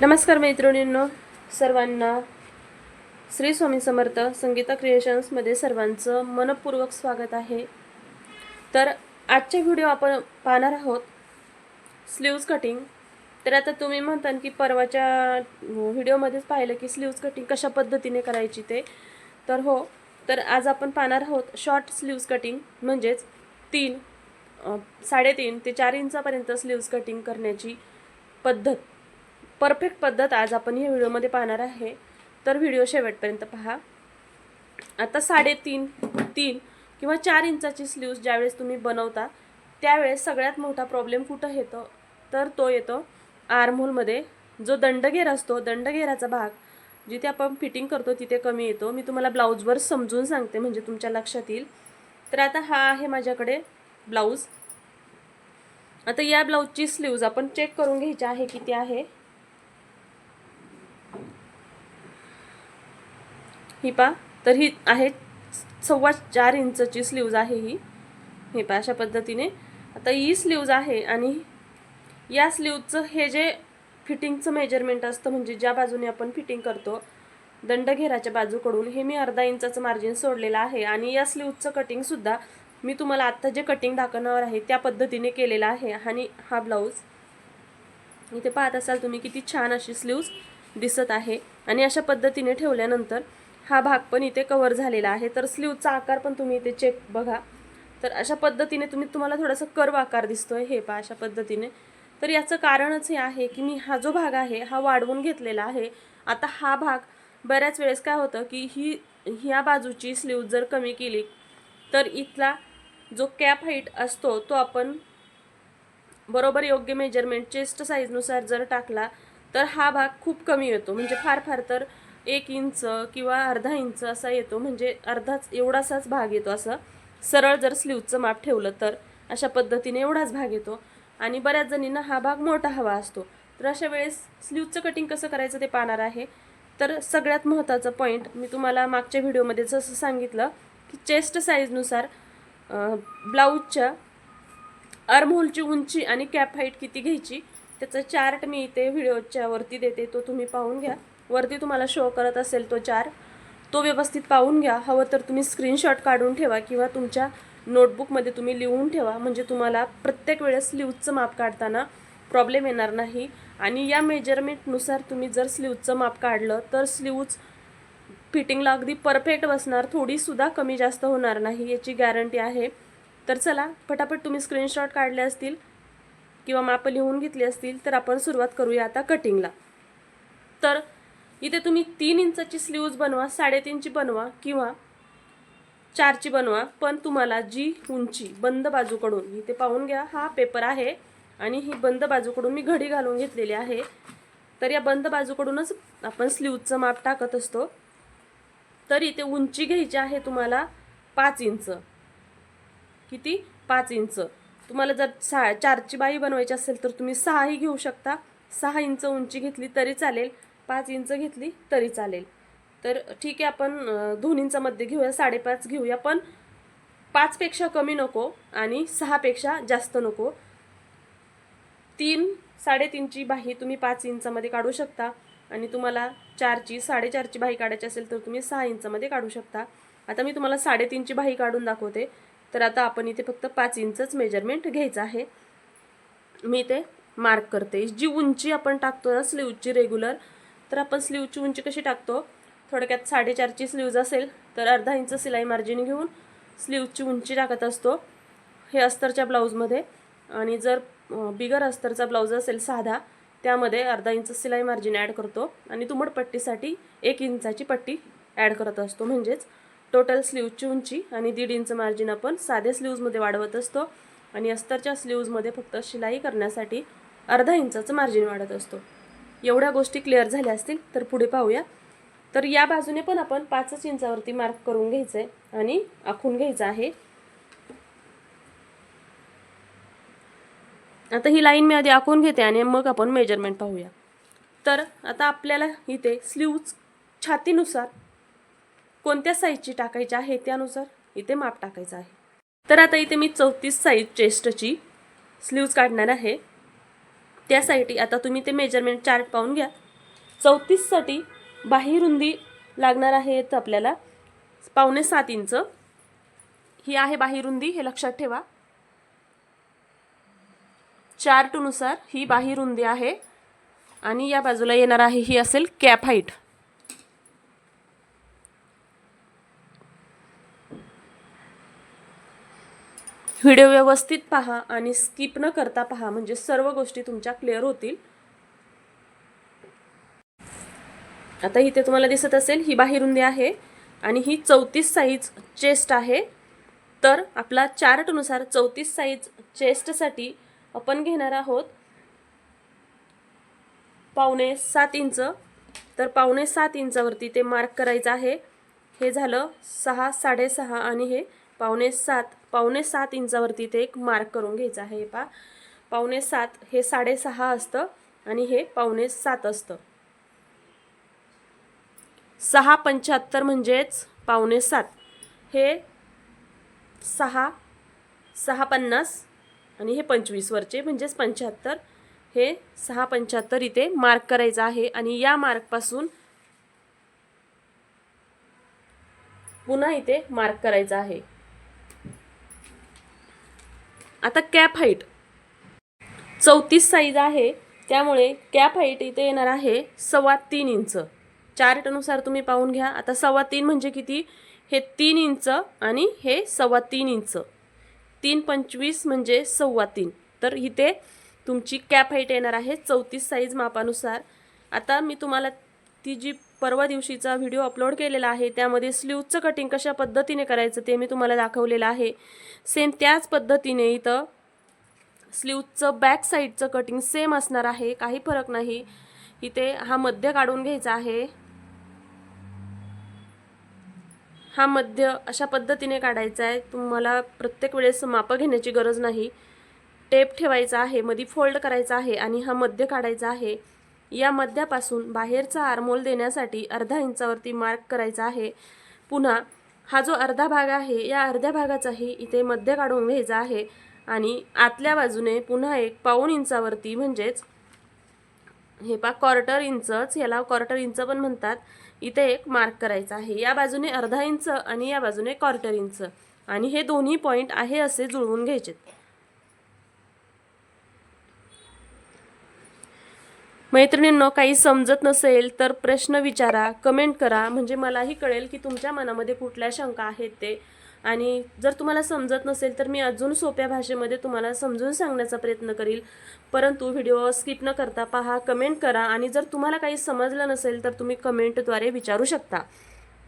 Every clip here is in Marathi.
नमस्कार मैत्रिणींनो सर्वांना श्री स्वामी समर्थ संगीता क्रिएशन्समध्ये सर्वांचं मनपूर्वक स्वागत आहे. तर आजचे व्हिडिओ आपण पाहणार आहोत स्लीव्ज कटिंग तर आता तुम्ही म्हणता की परवाच्या व्हिडिओमध्येच पाहिलं की स्लीव्ज कटिंग कशा पद्धतीने करायची ते. तर हो तर आज आपण पाहणार आहोत शॉर्ट स्लीव्ज कटिंग म्हणजेच तीन साडेतीन ते चार इंचापर्यंत स्लीव्ज कटिंग करण्याची पद्धत. परफेक्ट पद्धत आज आपण या व्हिडिओमध्ये पाहणार आहे. तर व्हिडिओ शेवटपर्यंत पहा. आता साडेतीन तीन किंवा चार इंचाची स्लीव्ज ज्यावेळेस तुम्ही बनवता त्यावेळेस सगळ्यात मोठा प्रॉब्लेम कुठं येतो? तर तो येतो आर्महोलमध्ये जो दंडघेर असतो दंडघेराचा भाग जिथे आपण फिटिंग करतो तिथे कमी येतो. मी तुम्हाला ब्लाऊजवर समजून सांगते म्हणजे तुमच्या लक्षात येईल. तर आता हा आहे माझ्याकडे ब्लाऊज. आता या ब्लाऊजची स्लीव्ज आपण चेक करून घ्यायची आहे किती आहे ही पा तर ही आहे सव्वा चार इंचची स्लीव्ज आहे ही. हे पा अशा पद्धतीने. आता ही स्लीव्ज आहे आणि या स्लीवचं हे जे फिटिंगचं मेजरमेंट असतं म्हणजे ज्या बाजूने आपण फिटिंग करतो दंडघेराच्या बाजूकडून हे मी अर्धा इंचाचं मार्जिन सोडलेलं आहे. आणि या स्लीवचं कटिंगसुद्धा मी तुम्हाला आत्ता जे कटिंग दाखवणार आहे त्या पद्धतीने केलेलं आहे. आणि हा ब्लाऊज इथे पाहत असाल तुम्ही किती छान अशी स्लीव्ज दिसत आहे. आणि अशा पद्धतीने ठेवल्यानंतर हा भाग पण इथे कवर झालेला आहे. तर स्लीवचा आकार पण तुम्ही इथे चेक बघा. तर अशा पद्धतीने तुम्ही तुम्हाला थोडासा कर्व आकार दिसतो आहे हे पहा अशा पद्धतीने. तर याचं कारणच हे आहे की मी हा जो भाग आहे हा वाढवून घेतलेला आहे. आता हा भाग बऱ्याच वेळेस काय होतं की ही ह्या बाजूची स्लीव जर कमी केली तर इथला जो कॅप हाईट असतो तो आपण बरोबर योग्य मेजरमेंट चेस्ट साईजनुसार जर टाकला तर हा भाग खूप कमी येतो. म्हणजे फार फार तर एक इंच किंवा अर्धा इंच असा येतो. म्हणजे अर्धाच एवढासाच भाग येतो. असं सरळ जर स्लीवचं माप ठेवलं तर अशा पद्धतीने एवढाच भाग येतो. आणि बऱ्याच जणींना हा भाग मोठा हवा असतो. तर अशा वेळेस स्लीवचं कटिंग कसं करायचं ते पाहणार आहे. तर सगळ्यात महत्त्वाचं पॉईंट मी तुम्हाला मागच्या व्हिडिओमध्ये जसं सांगितलं की चेस्ट साईजनुसार ब्लाऊजच्या आर्महोलची उंची आणि कॅप हाईट किती घ्यायची त्याचा चार्ट मी इथे व्हिडिओच्या वरती देते. तो तुम्ही पाहून घ्या. वरती तुम्हाला शो करत असेल तो चार तो व्यवस्थित पाहून घ्या. हवं तर तुम्ही स्क्रीनशॉट काढून ठेवा किंवा तुमच्या नोटबुकमध्ये तुम्ही लिहून ठेवा. म्हणजे तुम्हाला प्रत्येक वेळेस स्लीवचं माप काढताना प्रॉब्लेम येणार नाही. आणि या मेजरमेंटनुसार तुम्ही जर स्लीवचं माप काढलं तर स्लीव्ज फिटिंगला अगदी परफेक्ट बसणार. थोडीसुद्धा कमी जास्त होणार नाही याची गॅरंटी आहे. तर चला पटापट तुम्ही स्क्रीनशॉट काढले असतील किंवा माप लिहून घेतली असतील तर आपण सुरुवात करूया आता कटिंगला तर इथे तुम्ही तीन इंचाची स्लीव्ज बनवा साडेतीनची बनवा किंवा चारची बनवा पण तुम्हाला जी उंची बंद बाजूकडून इथे पाहून घ्या हा पेपर आहे आणि ही बंद बाजूकडून मी घडी घालून घेतलेली आहे. तर या बंद बाजूकडूनच आपण स्लीवचं माप टाकत असतो. तर इथे उंची घ्यायची आहे तुम्हाला पाच इंच. किती? पाच इंच. तुम्हाला जर सहा चारची बाई बनवायची असेल तर तुम्ही सहाही घेऊ शकता. सहा इंच उंची घेतली तरी चालेल. पाच इंच घेतली तरी चालेल. तर ठीक आहे आपण अं, घेऊया साडेपाच घेऊया पण पाचपेक्षा कमी नको आणि सहापेक्षा जास्त नको. तीन साडेतीनची बाही तुम्ही पाच इंचामध्ये काढू शकता आणि तुम्हाला चारची साडेचारची बाही काढायची असेल तर तुम्ही सहा इंचामध्ये काढू शकता. आता मी तुम्हाला साडेतीनची बाही काढून दाखवते. तर आता आपण इथे फक्त पाच इंचच मेजरमेंट घ्यायचं आहे. मी ते मार्क करते. जी उंची आपण टाकतो ना स्लीवची रेग्युलर तर आपण स्लीवची उंची कशी टाकतो? थोडक्यात साडेचारची स्लीव्ज असेल तर अर्धा इंच सिलाई मार्जिन घेऊन स्लीवची उंची टाकत असतो. हे अस्तरच्या ब्लाऊजमध्ये आणि जर बिगर अस्तरचा ब्लाऊज असेल साधा त्यामध्ये अर्धा इंच सिलाई मार्जिन ॲड करतो. आणि तुमड पट्टीसाठी एक इंचाची पट्टी ॲड करत असतो. म्हणजेच टोटल स्लीवची उंची आणि दीड इंच मार्जिन आपण साध्या स्लीव्जमध्ये वाढवत असतो. आणि अस्तरच्या स्लीव्जमध्ये फक्त शिलाई करण्यासाठी अर्धा इंचाचं मार्जिन वाढत असतो. एवढ्या गोष्टी क्लिअर झाल्या असतील तर पुढे पाहूया. तर या बाजूने पण आपण पाचच इंचावरती मार्क करून घ्यायचं आहे आणि आखून घ्यायचं आहे. आता ही लाईन मी आधी आखून घेते आणि मग आपण मेजरमेंट पाहूया. तर आता आपल्याला इथे स्लीव्ज छातीनुसार कोणत्या साईजची टाकायची आहे त्यानुसार इथे माप टाकायचं आहे. तर आता इथे मी चौतीस साईज चेस्टची स्लीव्ज काढणार आहे. त्यासाठी आता तुम्ही ते मेजरमेंट चार्ट पाहून घ्या. चौतीससाठी बाही रुंदी लागणार आहे तर आपल्याला. पावणे सात इंच. ही आहे बाही रुंदी हे लक्षात ठेवा. चार्टनुसार ही बाही रुंदी आहे. आणि या बाजूला येणार आहे ही असेल कॅप हाईट. व्हिडिओ व्यवस्थित पहा आणि स्किप न करता पहा. म्हणजे सर्व गोष्टी तुमच्या क्लिअर होतील. आता इथे तुम्हाला दिसत असेल ही बाहेरुंदी आहे आणि ही चौतीस साईज चेस्ट आहे. तर आपला चार्टनुसार चौतीस साईज चेस्टसाठी आपण घेणार आहोत पावणे सात इंच. तर पावणे सात इंचावरती ते मार्क करायचं आहे. हे झालं सहा साडेसहा आणि हे पावणे सात पावणे सात इंचावरती ते एक मार्क करून घ्यायचं आहे पा पावणे सात हे साडेसहा असतं आणि हे पावणे सात असतं. सहा पंच्याहत्तर म्हणजेच पावणे सात. हे सहा सहा पन्नास आणि हे पंचवीसवरचे म्हणजेच पंच्याहत्तर. हे सहा पंच्याहत्तर इथे मार्क करायचं आहे आणि या मार्कपासून पुन्हा इथे मार्क करायचं आहे. आता कॅप हाईट. चौतीस साईज आहे. त्यामुळे कॅप हाईट इथे येणार आहे सव्वा तीन इंच. चार्टनुसार तुम्ही पाहून घ्या. आता सव्वा तीन म्हणजे किती? हे तीन इंच आणि हे सव्वा तीन इंच. तीन पंचवीस म्हणजे सव्वा तीन. तर इथे तुमची कॅप हाईट येणार आहे चौतीस साईज मापानुसार. आता मी तुम्हाला ती जी परवा दिवशीचा व्हिडिओ अपलोड केलेला आहे. त्यामध्ये स्लीवचं कटिंग कशा पद्धतीने करायचं ते मी तुम्हाला दाखवलेलं आहे. सेम त्याच पद्धतीने इथं स्लीवचं बॅक साईडचं कटिंग सेम असणार आहे. काही फरक नाही. इथे हा मध्य काढून घ्यायचा आहे. हा मध्य अशा पद्धतीने काढायचा आहे. तुम्हाला प्रत्येक वेळेस मापं घेण्याची गरज नाही. टेप ठेवायचा आहे. मधी फोल्ड करायचा आहे आणि हा मध्य काढायचा आहे. या मध्यापासून बाहेरचा आरमोल देण्यासाठी अर्धा इंचावरती मार्क करायचा आहे. पुन्हा हा जो अर्धा भाग आहे या अर्ध्या भागाचाही इथे मध्य काढून घ्यायचा आहे आणि आतल्या बाजूने पुन्हा एक पाऊण इंचावरती म्हणजेच हे पा क्वार्टर इंचच याला क्वार्टर इंच पण म्हणतात इथे एक मार्क करायचा आहे. या बाजूने अर्धा इंच आणि या बाजूने क्वार्टर इंच आणि हे दोन्ही पॉईंट आहे असे जुळवून घ्यायचे मैत्रिणींनो काही समजत नसेल तर प्रश्न विचारा कमेंट करा. म्हणजे मलाही कळेल की तुमच्या मनामध्ये कुठल्या शंका आहेत ते. आणि जर तुम्हाला समजत नसेल तर मी अजून सोप्या भाषेमध्ये तुम्हाला समजून सांगण्याचा प्रयत्न करील. परंतु व्हिडिओ स्किप न करता पहा कमेंट करा. आणि जर तुम्हाला काही समजलं नसेल तर तुम्ही कमेंटद्वारे विचारू शकता.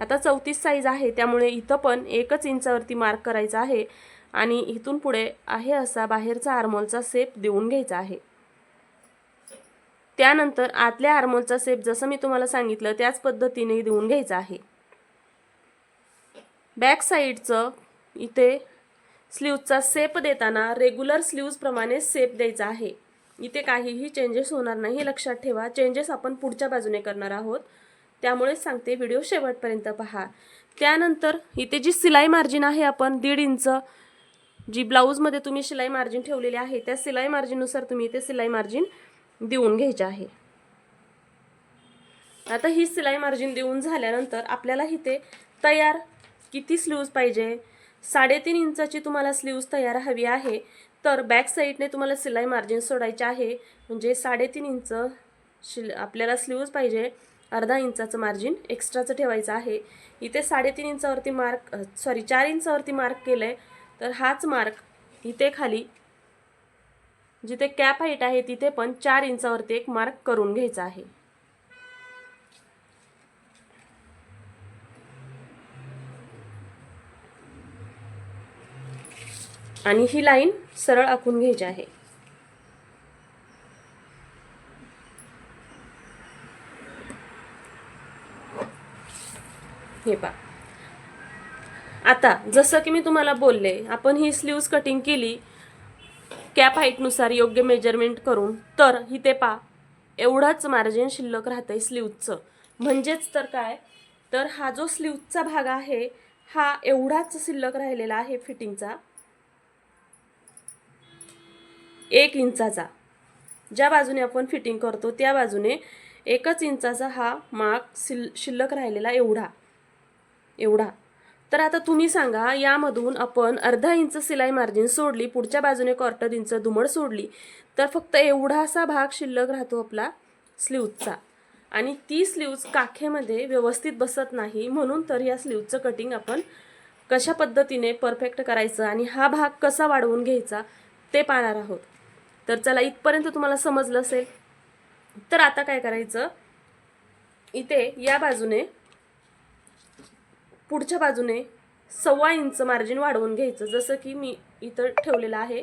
आता चौतीस साईज आहे त्यामुळे इथं पण एकच इंचावरती मार्क करायचा आहे. आणि इथून पुढे आहे असा बाहेरचा आर्मोलचा सेप देऊन घ्यायचा आहे. त्यानंतर आतल्या आर्मोलचा सेप जसं मी तुम्हाला सांगितलं त्याच पद्धतीने देऊन घ्यायचा आहे. बॅक साईडचं इथे स्लीवचा सेप देताना रेग्युलर स्लीव्जप्रमाणे सेप द्यायचा आहे. इथे काहीही चेंजेस होणार नाही हे लक्षात ठेवा. चेंजेस आपण पुढच्या बाजूने करणार आहोत. त्यामुळेच सांगते व्हिडिओ शेवटपर्यंत पहा. त्यानंतर इथे जी सिलाई मार्जिन आहे आपण दीड इंच जी ब्लाऊजमध्ये तुम्ही शिलाई मार्जिन ठेवलेली आहे त्या सिलाई मार्जिननुसार तुम्ही इथे सिलाई मार्जिन देऊन घ्यायच्या आहे. आता ही सिलाई मार्जिन देऊन झाल्यानंतर आपल्याला इथे तयार किती स्लीव्ज पाहिजे? साडेतीन इंचाची तुम्हाला स्लीव्ज तयार हवी आहे. तर बॅक साईडने तुम्हाला सिलाई मार्जिन सोडायचे आहे. म्हणजे साडेतीन इंच शिल आपल्याला स्लीव्ज पाहिजे. अर्धा इंचाचं मार्जिन एक्स्ट्राचं ठेवायचं आहे. इथे साडेतीन इंचावरती मार्क सॉरी चार इंचावरती मार्क केलं आहे तर हाच मार्क इथे खाली जिथे कॅप हाईट आहे तिथे पण चार इंचावरती एक मार्क करून घ्यायचा आहे. आणि ही लाईन सरळ आखून घ्यायची आहे. हे पा आता जसं की मी तुम्हाला बोलले आपण ही स्लीव्ज कटिंग केली कॅप हाईटनुसार योग्य मेजरमेंट करून तर इथे पा एवढंच मार्जिन शिल्लक राहतं आहे स्लीवचं म्हणजेच तर काय? तर हा जो स्लीवचा भाग आहे हा एवढाच शिल्लक राहिलेला आहे फिटिंगचा एक इंचाचा. ज्या बाजूने आपण फिटिंग करतो त्या बाजूने एकच इंचाचा हा माग शिल शिल्लक राहिलेला एवढा. एवढा. तर आता तुम्ही सांगा यामधून आपण अर्धा इंच सिलाई मार्जिन सोडली पुढच्या बाजूने क्वार्टर इंच दुमड सोडली तर फक्त एवढासा भाग शिल्लक राहतो आपला स्लीवचा आणि ती स्लीव्ज काखेमध्ये व्यवस्थित बसत नाही म्हणून तर या स्लीवचं कटिंग आपण कशा पद्धतीने परफेक्ट करायचं आणि हा भाग कसा वाढवून घ्यायचा ते पाहणार आहोत. तर चला इथपर्यंत तुम्हाला समजलं असेल. तर आता काय करायचं? इथे या बाजूने पुढच्या बाजूने सव्वा इंच मार्जिन वाढवून घ्यायचं. जसं की मी इथं ठेवलेलं आहे.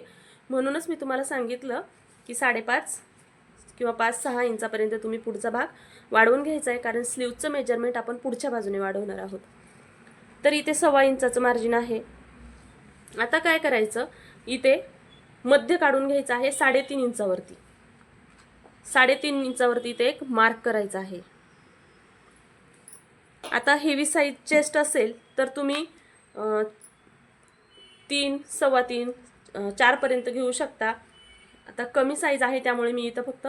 म्हणूनच मी तुम्हाला सांगितलं की साडेपाच किंवा पाच सहा इंचापर्यंत तुम्ही पुढचा भाग वाढवून घ्यायचा आहे. कारण स्लीवचं मेजरमेंट आपण पुढच्या बाजूने वाढवणार आहोत. तर इथे सव्वा इंचाचं मार्जिन आहे. आता काय करायचं? इथे मध्य काढून घ्यायचं आहे साडेतीन इंचावरती. साडेतीन इंचावरती इथे एक मार्क करायचा आहे. आता हेवी साईज चेस्ट असेल तर तुम्ही तीन सव्वा तीन चारपर्यंत घेऊ शकता. आता कमी साईज आहे त्यामुळे मी इथं फक्त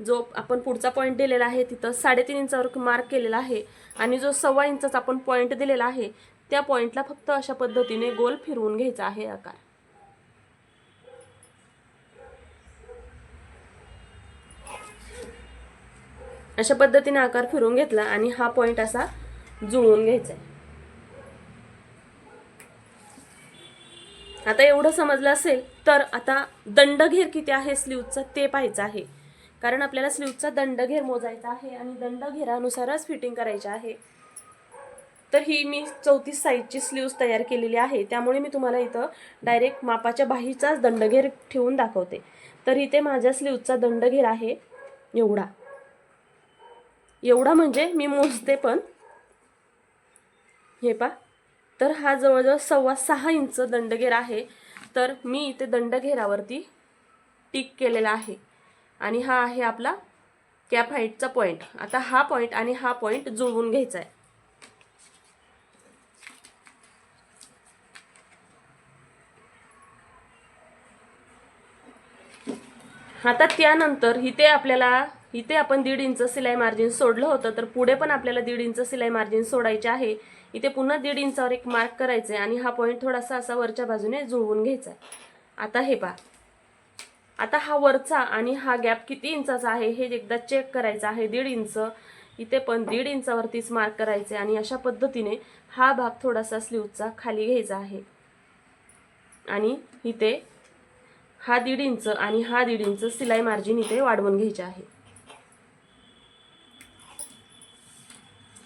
जो आपण पुढचा पॉईंट दिलेला आहे तिथं साडेतीन इंचावर मार्क केलेला आहे आणि जो सव्वा इंचाचा आपण पॉईंट दिलेला आहे त्या पॉईंटला फक्त अशा पद्धतीने गोल फिरवून घ्यायचा आहे आकार. अशा पद्धतीने आकार फिरवून घेतला आणि हा पॉईंट असा जुळवून घ्यायचं आहे आता एवढं समजलं असेल तर आता दंडघेर किती आहे स्लीवचा ते पाहायचं आहे. कारण आपल्याला स्लीवचा दंडघेर मोजायचा आहे आणि दंडघेरानुसारच फिटिंग करायची आहे. तर ही मी चौतीस साईजची स्लीव्ज तयार केलेली आहे. त्यामुळे मी तुम्हाला इथं डायरेक्ट मापाच्या बाहीचाच दंडघेर ठेवून दाखवते. तर इथे माझ्या स्लीवचा दंडघेर आहे एवढा. एवढा म्हणजे मी मोजते पण हे पा तर हा जवळजवळ सव्वा सहा इंच दंडघेर आहे. तर मी इथे दंडघेरावरती टिक केलेला आहे. आणि हा आहे आपला कॅप हाईटचा पॉईंट आता हा पॉईंट आणि हा पॉईंट जुळवून घ्यायचा आहे आता त्यानंतर इथे आपल्याला इथे आपण दीड इंच सिलाई मार्जिन सोडलं होतं तर पुढे पण आपल्याला दीड इंच सिलाई मार्जिन सोडायचे आहे. इथे पुन्हा दीड इंचावर एक मार्क करायचं आहे आणि हा पॉईंट थोडासा असा वरच्या बाजूने जुळवून घ्यायचा आहे आता हे पहा. आता हा वरचा आणि हा गॅप किती इंचाचा आहे हे एकदा चेक करायचं आहे. दीड इंच. इथे पण दीड इंचावरतीच मार्क करायचे आणि अशा पद्धतीने हा भाग थोडासा स्लीवचा खाली घ्यायचा आहे. आणि इथे हा दीड इंच आणि हा दीड इंच सिलाई मार्जिन इथे वाढवून घ्यायचे आहे.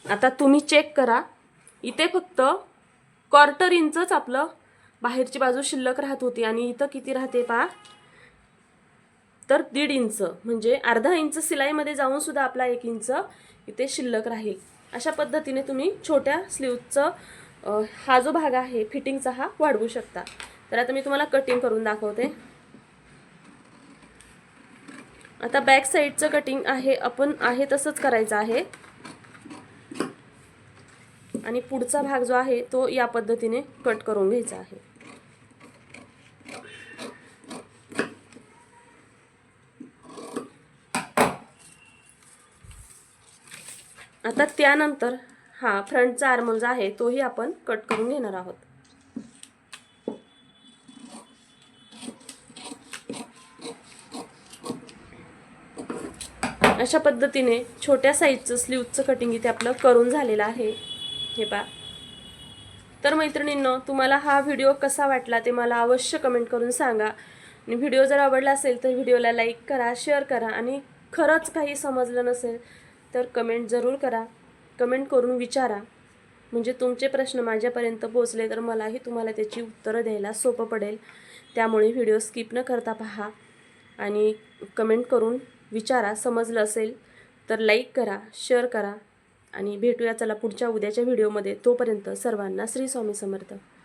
आता तुम्ही चेक करा. इथे फक्त क्वार्टर इंचच आपलं बाहेरची बाजू शिल्लक राहत होती आणि इथं किती राहते पहा? तर दीड इंच म्हणजे अर्धा इंच सिलाईमध्ये जाऊनसुद्धा आपला एक इंच इथे शिल्लक राहील. अशा पद्धतीने तुम्ही छोट्या स्लीवचं हा जो भाग आहे फिटिंगचा हा वाढवू शकता. तर आता मी तुम्हाला कटिंग करून दाखवते. आता बॅक साईडचं कटिंग आहे आपण आहे तसंच करायचं आहे. आणि पुढचा भाग जो आहे तो या पद्धतीने कट करून घ्यायचा आहे. आता त्यानंतर हा फ्रंटचा आर्मल जो आहे तोही आपण कट करून घेणार आहोत. अशा पद्धतीने छोट्या साईजचं स्लीवचं कटिंग इथे आपलं करून झालेलं आहे. हे पा तर मैत्रिणींनो तुम्हाला हा व्हिडिओ कसा वाटला ते मला अवश्य कमेंट करून सांगा. आणि व्हिडिओ जर आवडला असेल तर व्हिडिओला लाईक करा शेअर करा आणि खरंच काही समजलं नसेल तर कमेंट जरूर करा. कमेंट करून विचारा. म्हणजे तुमचे प्रश्न माझ्यापर्यंत पोचले तर मलाही तुम्हाला त्याची उत्तरं द्यायला सोपं पडेल. त्यामुळे व्हिडिओ स्किप न करता पहा आणि कमेंट करून विचारा. समजलं असेल तर लाईक करा शेअर करा. आणि भेटूया चला पुढच्या उद्याच्या व्हिडिओमध्ये. तोपर्यंत सर्वांना श्री स्वामी समर्थ.